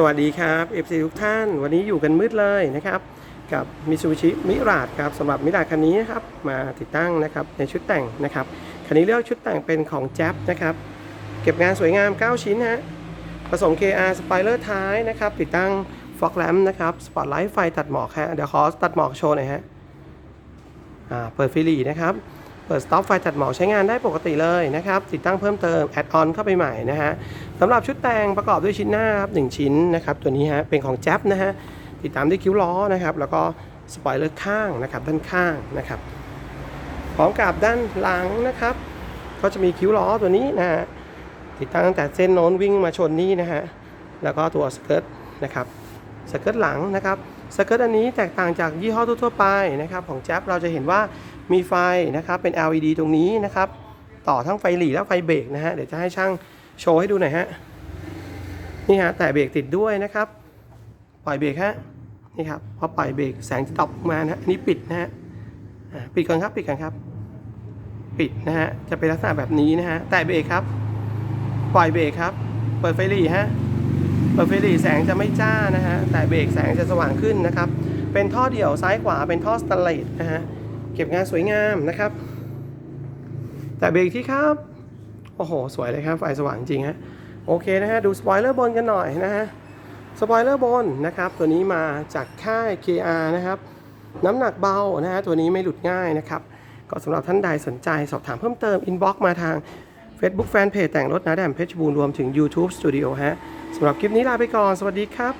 สวัสดีครับ FC ทุกท่าน วันนี้อยู่กันมืดเลยนะครับ กับ Mitsubishi Mirage ครับสำหรับมิราคันนี้นะครับ มาติดตั้งนะครับในชุดแต่งนะครับ คันนี้เลือกชุดแต่งเป็นของ j a p นะครับ เก็บงานสวยงาม 9 ชิ้นฮะ ผสม KR Spoiler ท้ายนะครับ ติดตั้ง Fog Lamp นะครับ Spotlight ไฟตัดหมอกฮะ เดี๋ยวขอตัดหมอกโชว์หน่อยฮะ อ่า เปิดฟิลีนะครับ เปิดสต็อปไฟตัดหมอกใช้งานได้ปกติเลยนะครับ ติดตั้งเพิ่มเติมแอดออนเข้าไปใหม่นะฮะสำหรับชุดแต่งประกอบด้วยชิ้นหน้าครับหนึ่งชิ้นนะครับ ตัวนี้ฮะเป็นของแจ๊บนะฮะติดตามด้วยคิ้วล้อนะครับ แล้วก็สปอยเลอร์ข้างนะครับ ด้านข้างนะครับพร้อมกับด้านหลังนะครับ ก็จะมีคิ้วล้อตัวนี้นะฮะติดตั้งตั้งแต่เส้นโน้นวิ่งมาชนนี่นะฮะแล้วก็ตัวสเกิร์ตนะครับสเกิร์ตหลังนะครับสเกิร์ตอันนี้แตกต่างจากยี่ห้อทั่วไปนะครับของแจ๊บเราจะเห็นว่า มีไฟนะครับเป็น LED ตรงนี้นะครับ ต่อทั้งไฟหลีและไฟเบรกนะฮะเดี๋ยวจะให้ช่างโชว์ให้ดูหน่อยฮะนี่ฮะแต่เบรกติดด้วยนะครับ ปล่อยเบรกฮะนี่ครับพอปล่อยเบรกแสงจะตอบมานะฮะนนี้ปิดนะฮะปิดก่อนครับปิดก่อนครับ ปิดนะฮะจะเป็นลักษณะแบบนี้นะฮะแต่เบรกครับ ปล่อยเบรกครับ เปิดไฟหลีฮะเปิดไฟหลีแสงจะไม่จ้านะฮะแต่เบรกแสงจะสว่างขึ้นนะครับ เป็นท่อเดี่ยวซ้ายขวาเป็นท่อสแตนเลสนะฮะ เก็บงานสวยงามนะครับ แต่เบรกที่ครับ โอ้โห สวยเลยครับ ไฟสว่างจริงฮะ โอเคนะฮะ ดูสปอยเลอร์บนกันหน่อยนะฮะ สปอยเลอร์บนนะครับ ตัวนี้มาจากค่าย KR นะครับ น้ำหนักเบานะฮะ ตัวนี้ไม่หลุดง่ายนะครับ ก็สำหรับท่านใดสนใจสอบถามเพิ่มเติม อินบ็อกมาทาง Facebook Fanpage แต่งรถนาแดมเพชรบูรณ์รวมถึง YouTube Studio ฮะสำหรับคลิปนี้ลาไปก่อน สวัสดีครับ